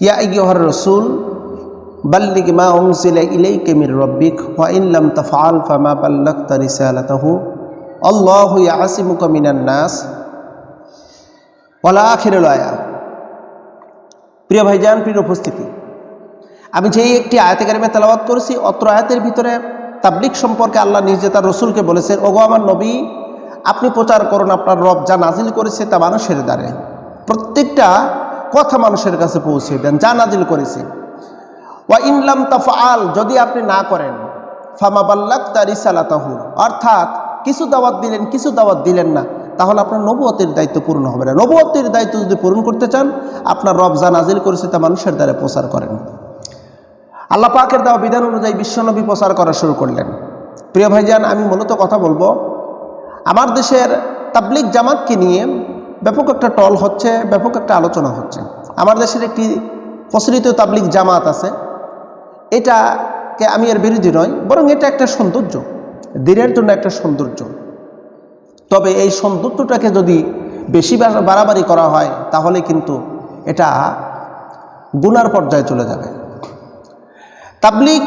ইয়া রসুল মা উনসিলা ইলাইকা মির রব্বিক নাস। প্রিয় ভাইজান, প্রিয় উপস্থিতি, আমি যেই একটি আয়াতে কারিমে তেলাওয়াত করেছি, অত্র আয়াতের ভিতরে তাবলিক সম্পর্কে আল্লাহ নিজে তার রসুলকে বলেছেন, ওগো আমার নবী, আপনি প্রচার করুন, আপনার রব যা নাজিল করেছে তা মানুষের দ্বারে। প্রত্যেকটা কথা মানুষের কাছে পৌঁছে দেন, যা নাজিল করেছে। ওয়া ইনলাম তাফআল, যদি আপনি না করেন, ফামা বাল্লাক তা রিসালাতাহু, অর্থাৎ কিছু দাওয়াত দিলেন, কিছু দাওয়াত দিলেন না, তাহলে আপনার নবুয়তের দায়িত্ব পূর্ণ হবে না। নবুয়তের দায়িত্ব যদি পূরণ করতে চান, আপনার রব যা নাজিল করেছে তা মানুষের দ্বারা প্রচার করেন। আল্লাহ পাকের দেওয়া বিধান অনুযায়ী বিশ্বনবী প্রচার করা শুরু করলেন। প্রিয় ভাইজান, আমি মূলত কথা বলব, আমার দেশের তাবলিক জামাতকে নিয়ে ব্যাপক একটা টল হচ্ছে, ব্যাপক একটা আলোচনা হচ্ছে। আমার দেশের একটি প্রচলিত তাবলিক জামাত আছে। এটাকে আমি এর বিরোধী নয় বরং এটা একটা সৌন্দর্য, দিনের জন্য একটা সৌন্দর্য। তবে এই সৌন্দর্যটাকে যদি বেশি বাড়াবাড়ি করা হয়, তাহলে কিন্তু এটা গুনার পর্যায়ে চলে যাবে। তাবলিক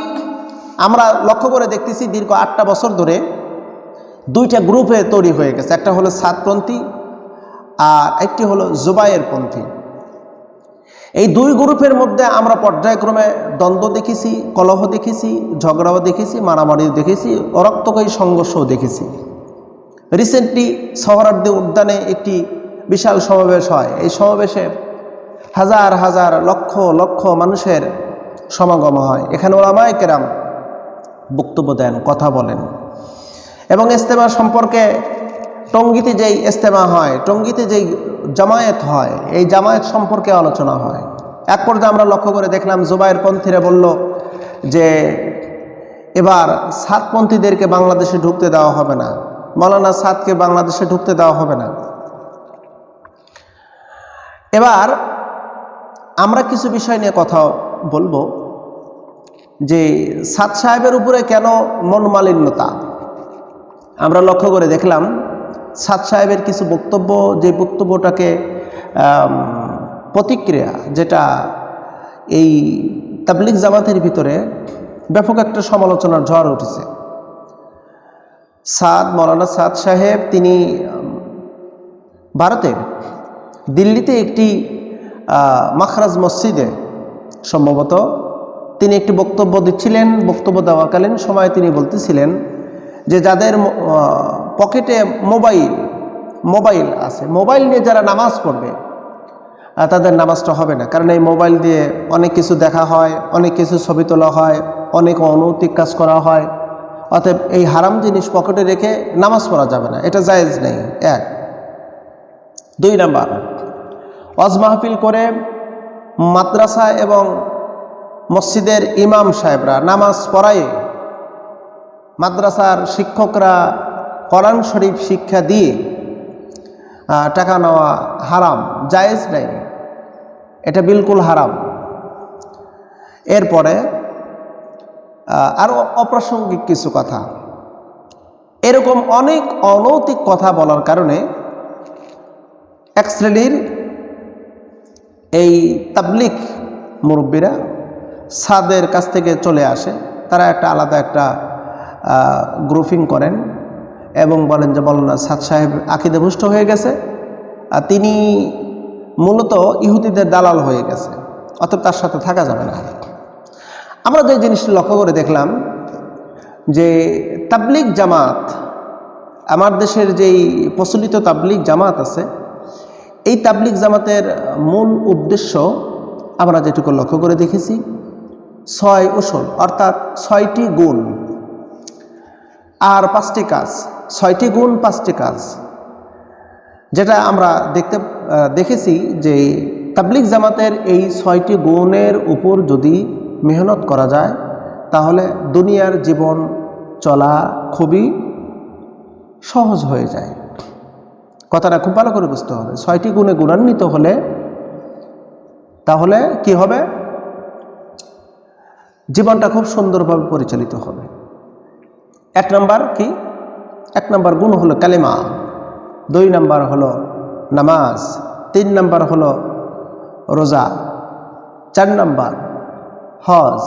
আমরা লক্ষ্য করে দেখতেছি দীর্ঘ আটটা বছর ধরে দুইটা গ্রুপে তৈরি হয়ে গেছে। একটা হলো সাতপন্থী আর একটি হলো জুবাইয়ের পন্থী। এই দুই গ্রুপের মধ্যে আমরা পর্যায়ক্রমে দ্বন্দ্ব দেখেছি, কলহ দেখেছি, ঝগড়াও দেখেছি মারামারি দেখেছি রক্তকয়ী সংঘর্ষও দেখেছি। রিসেন্টলি শহরার্দি উদ্যানে একটি বিশাল সমাবেশ হয়। এই সমাবেশে হাজার হাজার, লক্ষ লক্ষ মানুষের সমাগম হয়। এখানে ওলামায় কেরাম বক্তব্য দেন, কথা বলেন। এবং ইস্তেমা সম্পর্কে টঙ্গিতে যেই ইস্তেমা হয়, টঙ্গিতে যেই জামায়াত হয়, এই জামায়াত সম্পর্কে আলোচনা হয়। এক পর্যায়ে আমরা লক্ষ্য করে দেখলাম জুবাইর পন্থীরা বলল যে, এবার সাতপন্থীদেরকে বাংলাদেশে ঢুকতে দেওয়া হবে না। মৌলানা সাদকে বাংলাদেশে ঢুকতে দেওয়া হবে না। এবার আমরা কিছু বিষয় নিয়ে কথা বলব যে, সাদ সাহেবের উপরে কেন মনমালিন্যতা? আমরা লক্ষ্য করে দেখলাম সাদ সাহেবের কিছু বক্তব্য, যে বক্তব্যটাকে প্রতিক্রিয়া যেটা এই তাবলিক জামাতের ভিতরে ব্যাপক একটা সমালোচনার ঝড় উঠেছে। সাদ, মৌলানা সাদ সাহেব, তিনি ভারতের দিল্লিতে একটি মাখরাজ মসজিদে সম্ভবত তিনি একটি বক্তব্য দিচ্ছিলেন। বক্তব্য দেওয়াকালীন সময় তিনি বলতেছিলেন যে যাদের পকেটে মোবাইল মোবাইল আছে, মোবাইল নিয়ে যারা নামাজ পড়বে তাদের নামাজটা হবে না। কারণ এই মোবাইল দিয়ে অনেক কিছু দেখা হয়, অনেক কিছু ছবি তোলা হয়, অনেক অনৈতিক কাজ করা হয়। অতএব এই হারাম জিনিস পকেটে রেখে নামাজ পড়া যাবে না, এটা জায়েজ নেই। এক। দুই নাম্বার অজ মাহফিল করে মাদ্রাসা এবং মসজিদের ইমাম সাহেবরা নামাজ পড়ায় মাদ্রাসার শিক্ষকরা কোরআন শরীফ শিক্ষা দিয়ে টাকা নেওয়া হারাম, জায়েজ নেই। এটা বিলকুল হারাম। এরপরে আরও অপ্রাসঙ্গিক কিছু কথা। এরকম অনেক অনৈতিক কথা বলার কারণে এক শ্রেণির এই তাবলিক মুরব্বীরা সাদের কাছ থেকে চলে আসে। তারা একটা আলাদা একটা গ্রুপিং করেন এবং বলেন যে মৌলানা সাদ সাহেব আকিদে ভুষ্ট হয়ে গেছে। আর তিনি মূলত ইহুদিদের দালাল হয়ে গেছে অর্থাৎ তার সাথে থাকা যাবে না। আমরা যে জিনিসটি লক্ষ্য করে দেখলাম যে তাবলিক জামাত, আমার দেশের যেই প্রচলিত তাবলিক জামাত আছে, এই তাবলিক জামাতের মূল উদ্দেশ্য আমরা যেটুকু লক্ষ্য করে দেখেছি, ছয় উসল, অর্থাৎ ছয়টি গুণ। আর পাঁচটি কাজ, ছয়টি গুণ পাঁচটি কাজ। যেটা আমরা দেখতে দেখেছি যে তাবলিক জামাতের এই ছয়টি গুণের উপর যদি মেহনত করা যায়, তাহলে দুনিয়ার জীবন চলা খুবই সহজ হয়ে যায়। কথাটা খুব ভালো করে বুঝতে হবে। ছয়টি গুণে গুণান্বিত হলে তাহলে কি হবে? জীবনটা খুব সুন্দরভাবে পরিচালিত হবে। এক নাম্বার কি? এক নাম্বার গুণ হলো কালেমা। দুই নাম্বার হলো নামাজ। তিন নাম্বার হলো রোজা। চার নাম্বার হজ।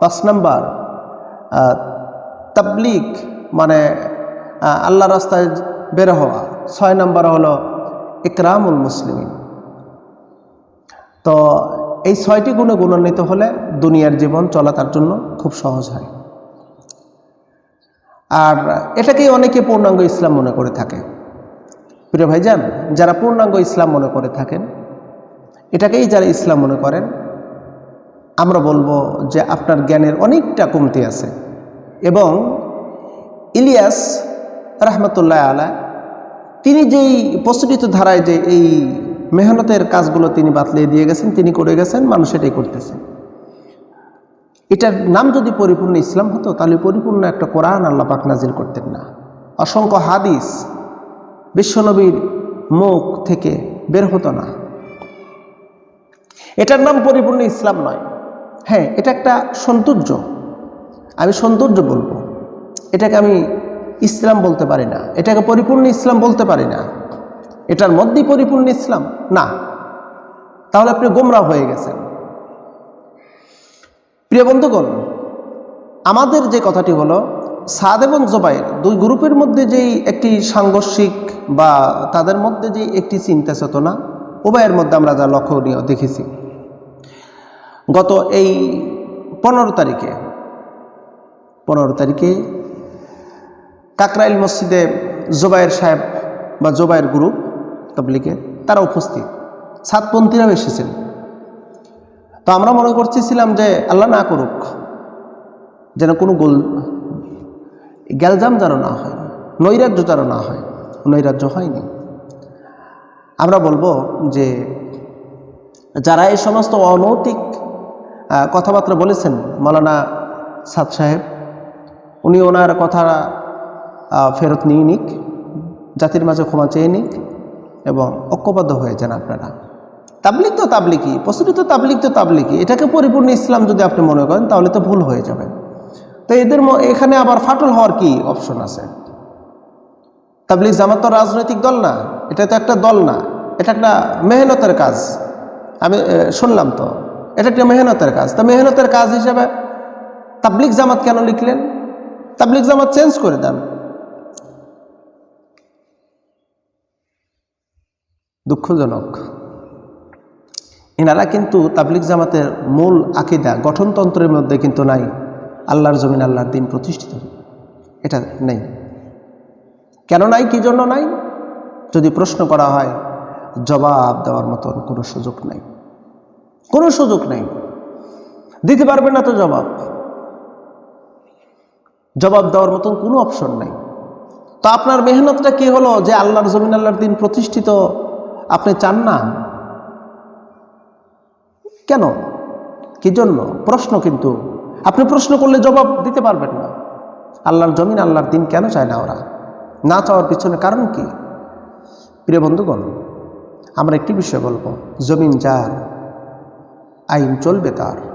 পাঁচ নাম্বার তাবলিক মানে আল্লাহ রাস্তায় বের হওয়া। ছয় নাম্বার হলো ইকরামুল মুসলিম তো এই ছয়টি গুণে গুণান্বিত হলে দুনিয়ার জীবন চলা তার জন্য খুব সহজ হয়। আর এটাকেই অনেকে পূর্ণাঙ্গ ইসলাম মনে করে থাকে। প্রিয় ভাইজান, যারা পূর্ণাঙ্গ ইসলাম মনে করে থাকেন, এটাকেই যারা ইসলাম মনে করেন, আমরা বলব যে আপনার জ্ঞানের অনেকটা কমতি আছে। এবং ইলিয়াস রহমতুল্লাহ আলা তিনি যেই প্রচলিত ধারায় যে এই মেহনতের কাজগুলো তিনি বাতলিয়ে দিয়ে গেছেন, তিনি করে গেছেন, মানুষ এটাই করতেছেন এটার নাম যদি পরিপূর্ণ ইসলাম হতো, তাহলে পরিপূর্ণ একটা কোরআন আল্লাহ পাক নাজিল করতেন না। অসংখ্য হাদিস বিশ্বনবীর মুখ থেকে বের হতো না। এটার নাম পরিপূর্ণ ইসলাম নয়। হ্যাঁ এটা একটা সৌন্দর্য। আমি সৌন্দর্য বলব। এটাকে আমি ইসলাম বলতে পারি না। এটাকে পরিপূর্ণ ইসলাম বলতে পারি না। এটার মধ্যেই পরিপূর্ণ ইসলাম? না। তাহলে আপনি গোমরা হয়ে গেছেন। প্রিয় বন্ধুগণ, আমাদের যে কথাটি হলো, সাদ এবং জোবাইর দুই গ্রুপের মধ্যে যেই একটি সাংঘর্ষিক বা তাদের মধ্যে যে একটি চিন্তা চেতনা উভয়ের মধ্যে আমরা যা লক্ষণীয় দেখেছি। গত এই পনেরো তারিখে পনেরো তারিখে কাকরাইল মসজিদে জোবাইর সাহেব বা জোবাইর গ্রুপ তবলিকে তারা উপস্থিত। সাতপন্থীরাও এসেছেন। তো আমরা মনে করতেছিলাম যে আল্লাহ না করুক, যেন কোনো গোল, গ্যালজাম যেন না হয়, নৈরাজ্য যেন না হয়, নৈরাজ্য হয়নি। আমরা বলব যে যারা এই সমস্ত অনৈতিক কথাবার্তা বলেছেন মৌলানা সাদ সাহেব, উনি ওনার কথা ফেরত নিয়ে নিক, জাতির মাঝে ক্ষমা চেয়ে নিক এবং ঐক্যবদ্ধ হয়ে যান আপনারা। তাবলিক তো তাবলিকি প্রচলিত তাবলিক তো তাবলিকি এটাকে পরিপূর্ণ ইসলাম যদি আপনি মনে করেন, তাহলে তো ভুল হয়ে যাবে। তো এদের এখানে আবার ফাটল হওয়ার কি অপশন আছে? তাবলিক জামাত তো রাজনৈতিক দল না, এটা তো একটা দল না, এটা একটা মেহনতের কাজ। আমি শুনলাম তো, এটা একটা মেহনতের কাজ। তা মেহনতের কাজ হিসাবে তাবলিক জামাত কেন লিখলেন? তাবলিক জামাত চেঞ্জ করে দেন। দুঃখজনক। এনারা কিন্তু তাবলিক জামাতের মূল আকিদা গঠনতন্ত্রের মধ্যে কিন্তু নাই। আল্লাহর জমিন আল্লাহর দিন প্রতিষ্ঠিত। এটা নেই। কেন নাই, কি জন্য নাই? যদি প্রশ্ন করা হয়, জবাব দেওয়ার মতন কোনো সুযোগ নাই। কোনো সুযোগ নেই। দিতে পারবে না তো জবাব। জবাব দেওয়ার মতন কোনো অপশন নাই। তো আপনার মেহনতটা কি হলো যে আল্লাহর জমিন আল্লাহর দিন প্রতিষ্ঠিত? আপনি চান না? কেন? কি জন্য? প্রশ্ন কিন্তু। আপনি প্রশ্ন করলে জবাব দিতে পারবেন না। আল্লাহর জমিন, আল্লাহর দিন কেন চায় না ওরা? না চাওয়ার পিছনে কারণ কি? প্রিয় বন্ধুগণ, আমরা একটি বিষয় বলব। জমিন যার, আইন চলবে তার।